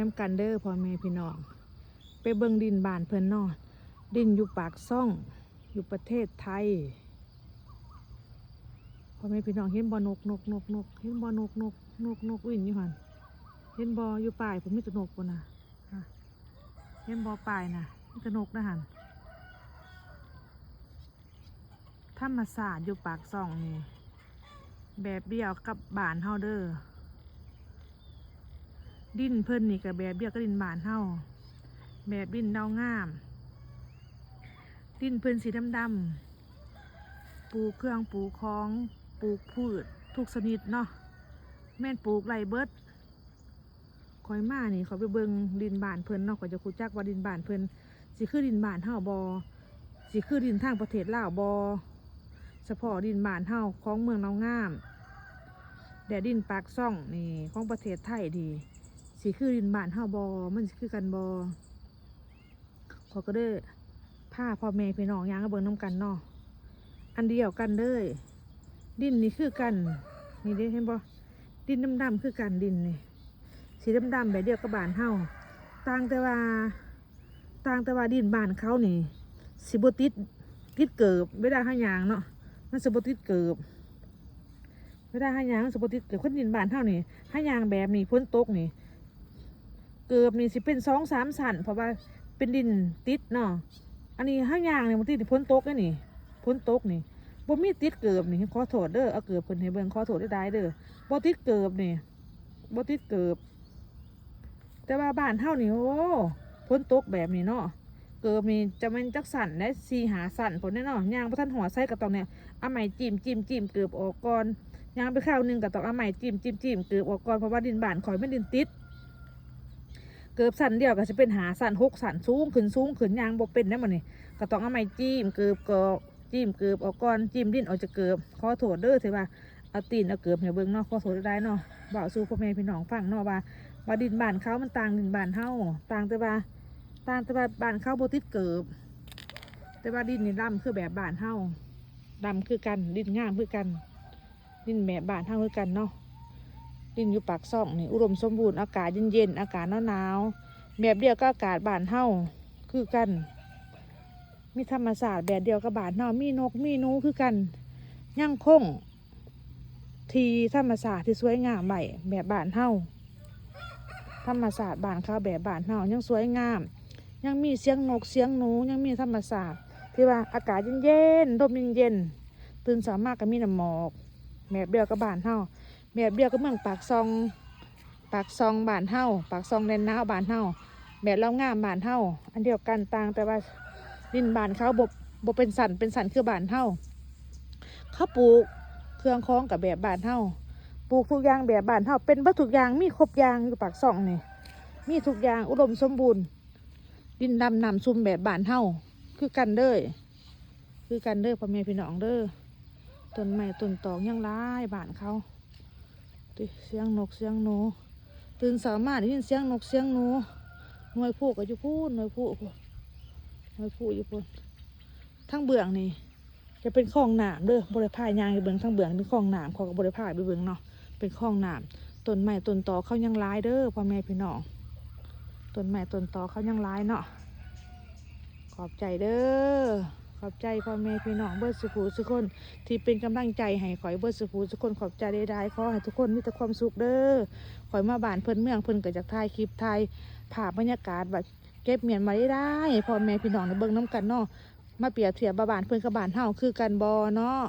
น้ำกันเด้อพ่อแม่พี่น้อง ไปเบิ่งดินบานเพิ่นนอดินอยู่ปากซ่องอยู่ประเทศไทยพ่อแม่พี่น้องเห็นบ่นกนกนกนกเห็นบ่นกนกนกนกวิ่งอยู่หันเห็นบ่อยู่ป่ายผมมีตนกปุ่นนะเห็นบ่ป่ายนะมีต่นกนะหันธรรมศาสตร์อยู่ปากซ่องนี่แบบเดียวกับบานเฮาเดอ้อ ดินเพิ่นนี่กับแบบเดียกับดินบานเฮาแบบดินดางาม ดินเพื้นสีดำๆปลูกเครื่องปลูกของปลูกพืชทุกชนิดเนาะแม่นปลูกไรเบิดคอยมานี่เขาไปเบิงดินบานเพิ่นเนาะก็จะคูจักว่าดินบานเพิ่นสิคือดินบานเฮาบอสิคือดินทางประเทศลาวบอเฉพาะดินบานเฮาของเมืองนางามแต่ดินปากซ่องนี่ของประเทศไทยดี สิคือดินบานเฮาบอมันสิคือกันบอขอก็ได้ผ้าพ่อแม่พี่น้องยางกระเบิงน้ำกันเนาะอันเดียวกันเลยดินนี่คือกันนี่เด้เห็นบ่ดินดำๆคือกันดินนี่สีดำๆแบบเดียวกับบานเฮาต่างแต่ว่าต่างแต่ว่าดินบานเขานี่สิบติดติดเกิบไม่ได้ห้ายางเนาะมันสิบติดเกิบไม่ได้ห้ายางสิบติดเกิบคนดินบานเท่านี่ห้ายางแบบนี้พ้นตกนี่ เกิบนี่สิเป็นสองสามสันเพราะว่าเป็นดินติดเนาะอันนี้ห้างยางเนี่ยมันติดพ้นตกนี่นี่พ้นตกนี่บ่มีติดเกือบนี่ขอโทษเด้อเอาเกือบเพิ่นให้เบิ่งขอโทษได้ได้เด้อบ่ติดเกือบนี่บ่ติดเกือบแต่ว่าบ้านเฮานี่โอ้พ้นตกแบบนี้เนาะเกือบนี่จะเป็นจักสันและสีหาสันผลแน่นาะยางบ่ทันหัวใส่ก็ต้องเนี่ยเอาไม้จิ้มจิ้มจิ้มเกือบออกก่อนยางไปข้าวหนึงก็ต้องเอาไม้จิ้มจิ้มจิ้มเกือบออกก่อนเพราะว่าดินบานข่อยไมันดินติด เกือบสันเดียวก็จะเป็นหาสันหกสันสูงขึ้นสูงขึ้นยางบ่เป็นได้หมดนี่ก็ต้องเอาไม้จิ้มเกือบก็จิ้มเกือบออกก่อนจิ้มดิ้นออกจากเกือบขอโทษเด้อถือว่าเอาตีนเอาเกือบให้เบิ่งเนาะขอโทษได้เนาะบอกสู่พ่อแม่พี่น้องฟังเนาะว่าว่าดินบานเขามันต่างดินบานเฮาต่างแต่ว่าต่างแต่ว่าบานเขาบ่ติดเกือบแต่ว่าดินนี่ดำคือแบบบานเฮาดำคือกันดินงามคือกันดินแบบบานเฮาคือกันเนาะ ดินอยู่ปากซ่องนี่อุดมสมบูรณ์อากาศเย็นๆอากาศหนาวๆแบบเดียวก็อากาศบานเฮาคือกัน มีธรรมศาสตร์แบบเดียวกับบานเฮามีนกมีนูคือกันยังคงทีธรรมศาสตร์ที่สวยงามใหม่แบบบานเฮาธรรมศาสตร์บานเขาแบบบานเฮายังสวยงาม ยังมีเสียงนกเสียงหนูยังมีธรรมศาสตร์ที่ว่าอากาศเย็นๆลมเย็นๆตื่นสามารถก็มีน้ำหมอกแบบเดียวกับบานเฮา แบบเดียวก็เมืองปากซอง ปากซองบานเฮาปากซองแดนน้าวบานเฮาแบบเรางามบานเฮาอันเดียวกันต่างแต่ว่าดินบานเขาบบบบเป็นสันเป็นสันคือบานเฮาเขาปลูกเครื่องคล้องกับแบบบานเฮาปลูกทุกอย่างแบบบานเฮาเป็นวัตถุกอย่างมีครบอย่างอยู่ปากซองนี่มีทุกอย่างอุดมสมบูรณ์ ดินดำน้ำซุ่มแบบบานเฮาคือกันเด้อคือกันเด้อพ่อแม่พี่น้องเด้อต้นไม้ต้นตอกยังร้ายบานเขา ติเสียงนกเสียงหนูตื่นสามารถได้ยินเสียงนกเสียงหนูหน่วยผู้ก็อยู่พูนหน่วยผู้พูนหน่วยผู้อยู่พูนทั้งเบื้องนี่จะเป็นคลองน้ำเด้อบริพายยางไปเบื้องทั้งเบื้องเป็นคลองน้ำขาก็บริพายไปเบื้องเนาะเป็นคลองน้ำต้นไม้ต้นตอเขายังร้ายเด้อพ่อแม่พี่น้องต้นไม้ต้นตอเขายังร้ายเนาะขอบใจเด้อ ขอบใจพ่อแม่พี่น้องเบิร์ดสุขูสุคน ที่เป็นกำลังใจให้ข่อยเบิร์ดสุขูสุคนขอบใจได้ๆขอให้ทุกคนมีแต่ความสุขเด้อข่อยมาบ้านเพิ่นเมืองเพิ่นเกิดจากถ่ายคลิปไทยภาพบรรยากาศแบบเก็บเมียนมาได้ได้พ่อแม่พี่น้องในเบิ้งน้ำกันเนาะมาเปรียบเทียบว่าบ้านเพิ่นกับบ้านเฮาคือกันบอเนาะ